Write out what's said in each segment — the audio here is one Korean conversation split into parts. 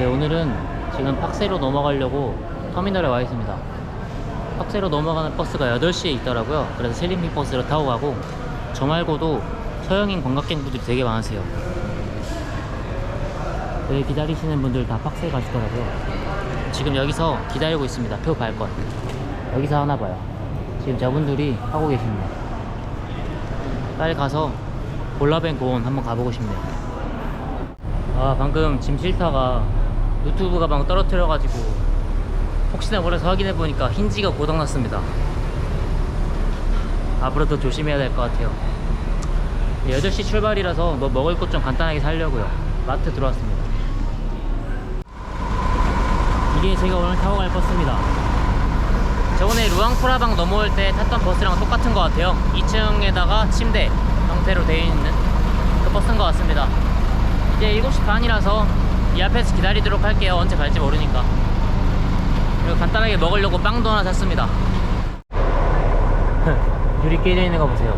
네, 오늘은 지금 팍세로 넘어가려고 터미널에 와 있습니다. 팍세로 넘어가는 버스가 8시에 있더라고요. 그래서 셀린미 버스를 타고 가고 저 말고도 서양인 관광객 분들이 되게 많으세요. 여기 기다리시는 분들 다 팍세 가시더라고요. 지금 여기서 기다리고 있습니다. 표 발권. 여기서 하나 봐요. 지금 저분들이 하고 계십니다. 빨리 가서 볼라벤 고원 한번 가보고 싶네요. 아 방금 짐 실타가 노트북 가방 떨어뜨려가지고 혹시나 몰라서 확인해 보니까 힌지가 고장났습니다. 앞으로 더 조심해야 될 것 같아요. 8시 출발이라서 뭐 먹을 것 좀 간단하게 사려고요. 마트 들어왔습니다. 이게 제가 오늘 타고 갈 버스입니다. 저번에 루앙프라방 넘어올 때 탔던 버스랑 똑같은 것 같아요. 2층에다가 침대 형태로 되어 있는 그 버스인 것 같습니다. 이제 7시 반이라서 이 앞에서 기다리도록 할게요. 언제 갈지 모르니까. 그리고 간단하게 먹으려고 빵도 하나 샀습니다. 유리 깨져 있는 거 보세요.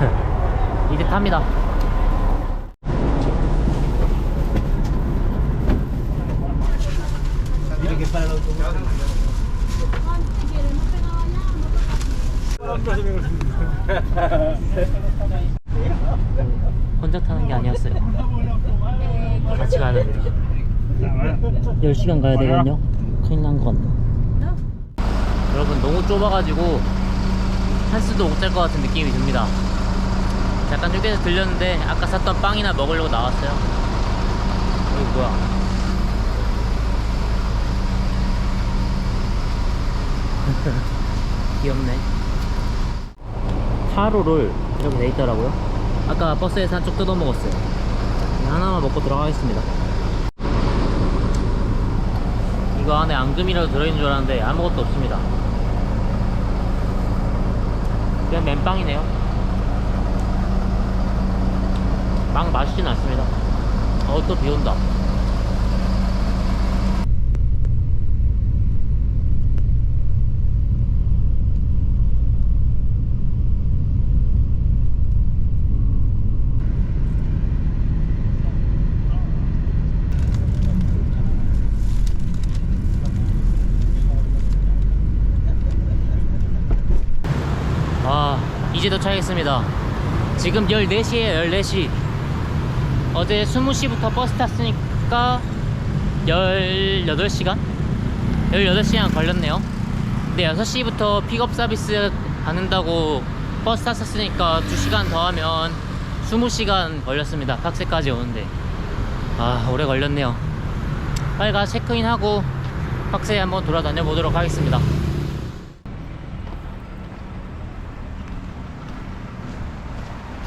이제 탑니다. 혼자 타는 게 아니었어요. 같이 가야 됩니다. 10시간 가야 되거든요. 큰일 난 건. 여러분, 너무 좁아가지고 한 수도 못 잘 것 같은 느낌이 듭니다. 잠깐 휴게소 들렸는데 아까 샀던 빵이나 먹으려고 나왔어요. 여기 뭐야? 귀엽네. 타로를 이렇게 돼 있더라고요. 아까 버스에서 한쪽 뜯어 먹었어요. 하나만 먹고 들어가겠습니다. 이거 안에 앙금이라도 들어있는 줄 알았는데 아무것도 없습니다. 그냥 맨빵이네요. 빵 맛있진 않습니다. 어, 또 비 온다. 아, 이제 도착했습니다. 지금 14시에요, 14시. 어제 20시부터 버스 탔으니까 18시간? 18시간 걸렸네요. 근데 6시부터 픽업 서비스 받는다고 버스 탔었으니까 2시간 더 하면 20시간 걸렸습니다. 팍세까지 오는데. 아, 오래 걸렸네요. 빨리 가서 체크인하고 팍세 한번 돌아다녀 보도록 하겠습니다.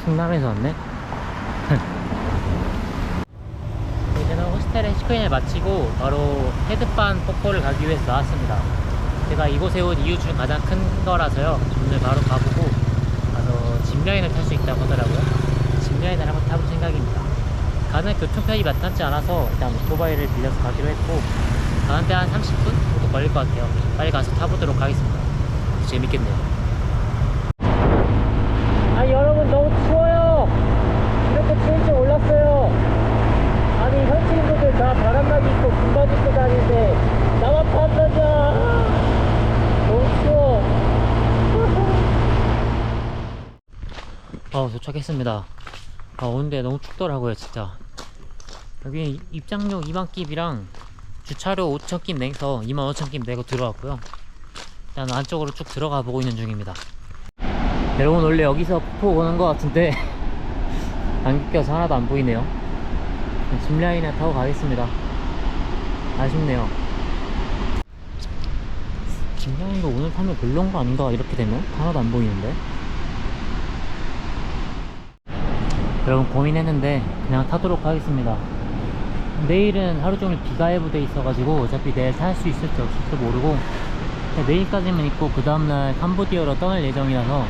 충남에서 왔네. 이제는 호스텔에 체크인을 마치고 바로 헤드반 폭포를 가기 위해서 나왔습니다. 제가 이곳에 온 이유 중 가장 큰 거라서요. 오늘 바로 가보고 가서 짚라인을 탈 수 있다고 하더라고요. 짚라인을 한번 타볼 생각입니다. 가는 교통편이 마땅치 않아서 일단 오토바이를 빌려서 가기로 했고 가는데 한 30분 정도 걸릴 것 같아요. 빨리 가서 타보도록 하겠습니다. 재밌겠네요. 아 여러분 너무 추워요 이렇게 추울 줄 몰랐어요 아니 현지인분들 다 바람막이 입고 군바지 입고 다니는데 나만 판다자 너무 추워 아 도착했습니다. 아 오는데 너무 춥더라고요 진짜. 여기 입장료 2만끼비랑 주차료 5천끼 내서 2만 5천끼 내고 들어왔고요. 일단 안쪽으로 쭉 들어가 보고 있는 중입니다. 여러분 원래 여기서 폭포 보는 것 같은데 안개 껴서 하나도 안 보이네요. 짚라인에 타고 가겠습니다. 아쉽네요. 짚라인도 오늘 타면 별론 거 아닌가? 이렇게 되면? 하나도 안 보이는데 여러분 고민했는데 그냥 타도록 하겠습니다 내일은 하루 종일 비가 예보돼 있어가지고 어차피 내일 탈 수 있을지 없을지 모르고 내일까지만 있고 그 다음날 캄보디아로 떠날 예정이라서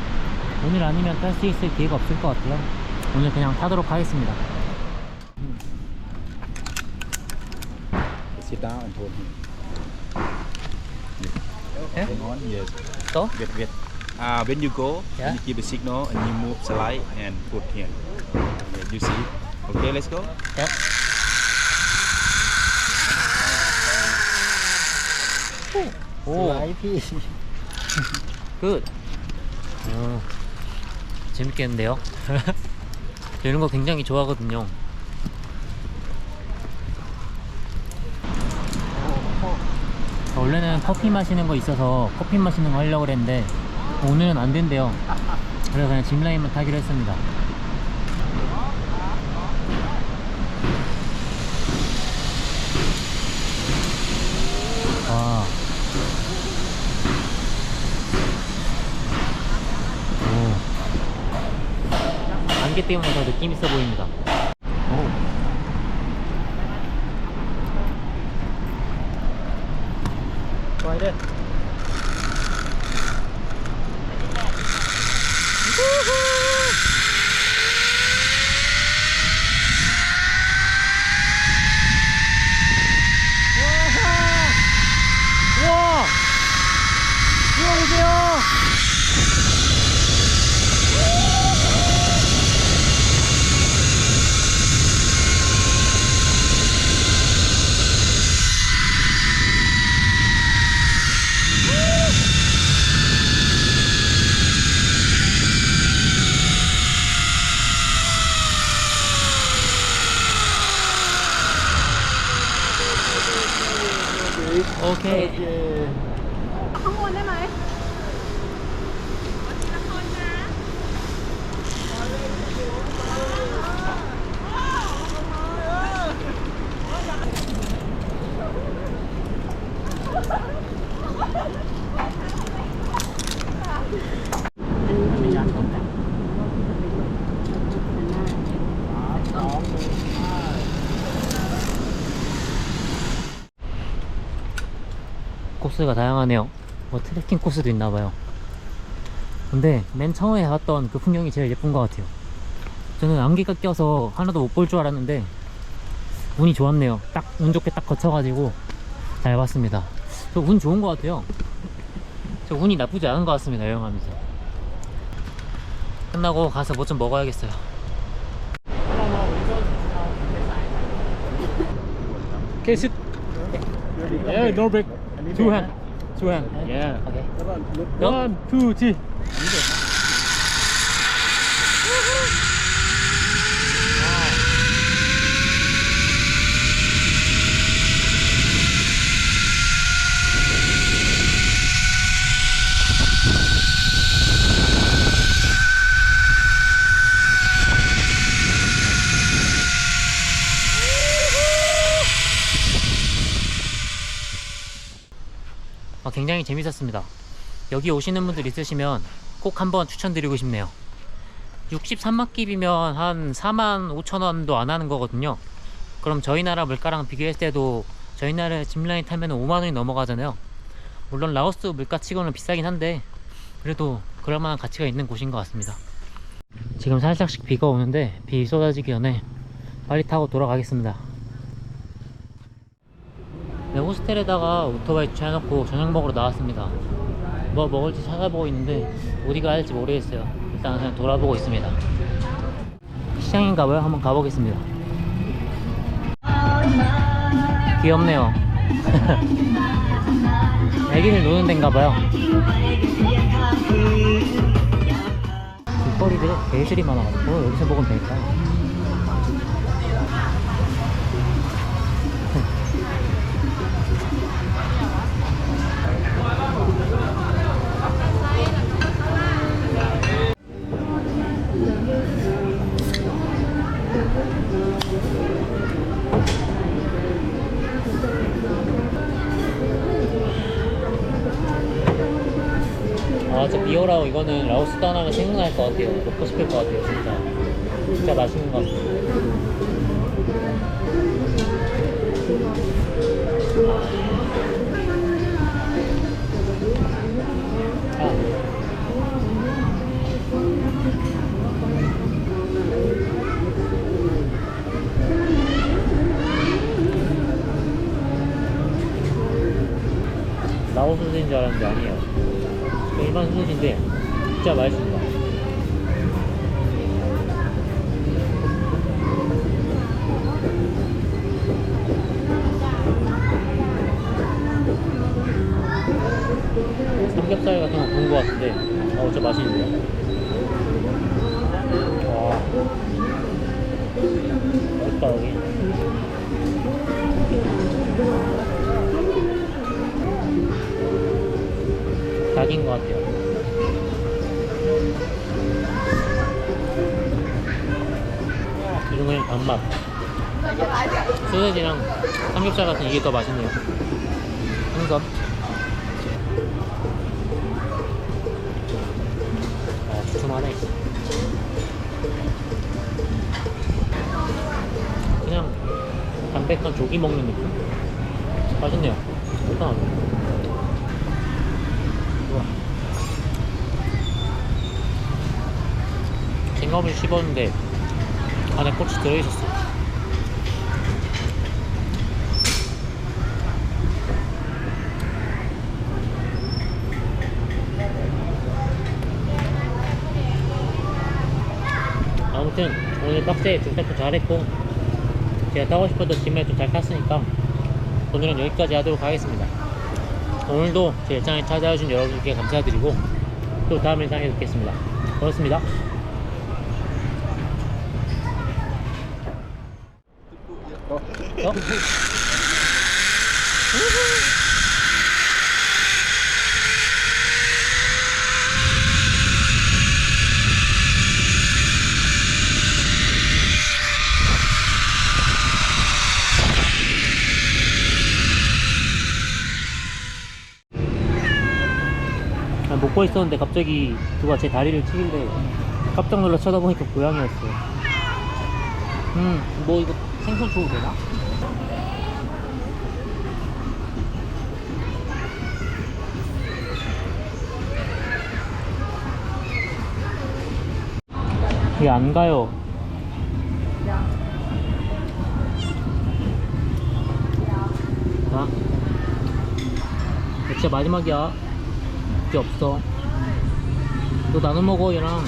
오늘 아니면 탈 수 있을 기회가 없을 것 같아요. 오늘 그냥 타도록 하겠습니다. Yes. 또? uh, when you go, yeah. when you give a signal and you move slide and put here. Okay, you see? Okay, let's go. Yeah. 오, 슬라이피. good. 오, 재밌겠는데요? 이런 거 굉장히 좋아하거든요. 원래는 커피 마시는 거 있어서 커피 마시는 거 하려고 그랬는데 오늘은 안 된대요. 그래서 그냥 짚라인만 타기로 했습니다. 와. 오. 안개 때문에 더 느낌 있어 보입니다. 오. Đi 코스가 다양하네요. 뭐 트레킹 코스도 있나봐요. 근데 맨 처음에 봤던 그 풍경이 제일 예쁜 것 같아요. 저는 안개가 껴서 하나도 못 볼 줄 알았는데 운이 좋았네요. 딱 운 좋게 딱 거쳐가지고 잘 봤습니다. 저 운 좋은 것 같아요. 저 운이 나쁘지 않은 것 같습니다. 여행하면서. 끝나고 가서 뭐 좀 먹어야겠어요. Yeah, no break Two hand. Two hand. Yeah. Okay. One, two, three. 굉장히 재밌었습니다. 여기 오시는 분들 있으시면 꼭 한번 추천드리고 싶네요. 63만 깁이면 한 4만 5천 원도 안 하는 거거든요. 그럼 저희 나라 물가랑 비교했을 때도 저희 나라 짚라인 타면 5만 원이 넘어가잖아요. 물론 라오스 물가 치고는 비싸긴 한데 그래도 그럴 만한 가치가 있는 곳인 것 같습니다. 지금 살짝씩 비가 오는데 비 쏟아지기 전에 빨리 타고 돌아가겠습니다. 네, 호스텔에다가 오토바이 주차해놓고 저녁 먹으러 나왔습니다. 뭐 먹을지 찾아보고 있는데 어디가 할지 모르겠어요. 일단 그냥 돌아보고 있습니다. 시장인가 봐요. 한번 가보겠습니다. 귀엽네요. 애기들 노는 데인가 봐요. 길거리들에 개들이 많아가지고 여기서 먹으면 되니까. 아, 저 미오라오 이거는 라오스 떠나면 생각날 것 같아요. 먹고 싶을 것 같아요, 진짜. 진짜 맛있는 것 같아요. 소스인 줄 알았는데 아니에요. 일반 소스인데 진짜 맛있습니다. 삼겹살 같은 거 구운 거 같은데 어 진짜 맛있는데 와 맛있다 여기 닭인 것 같아요. 이런 거는 단맛. 소세지랑 삼겹살 같은 이게 더 맛있네요. 생선 아 주춤하네. 그냥 담백한 조기 먹는 느낌? 맛있네요. 일단 우와 생각을 씹었는데 안에 꽃이 들어있었어. 아무튼 오늘 빡세 등산도 잘했고 제가 타고 싶었던 짐에도 잘 탔으니까 오늘은 여기까지 하도록 하겠습니다. 오늘도 제 일상에 찾아주신 여러분께 감사드리고 또 다음 일상에 뵙겠습니다. 고맙습니다 어? 아, 먹고 있었는데 갑자기 누가 제 다리를 치길래 깜짝 놀라 쳐다보니까 고양이였어요. 음, 뭐 이거 생선 줘도 되나? 이게 안 가요. 자, 진짜 마지막이야. 이제 없어. 너 나눠 먹어 얘랑.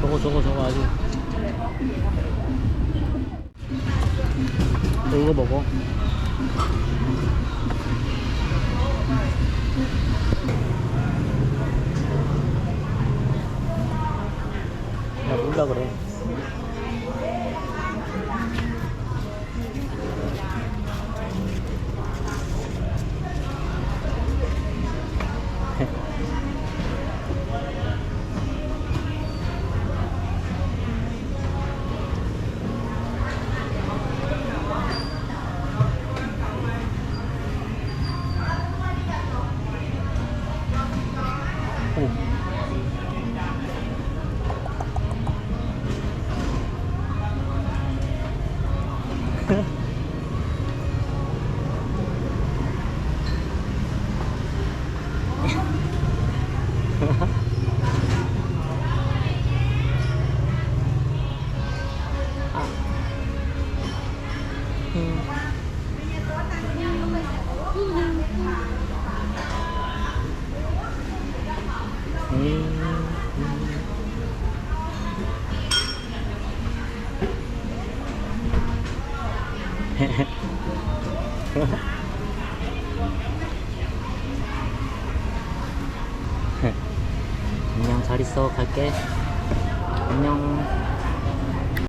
저거 저거 저거 아직. 너 이거 먹어. 야몰 있어 갈게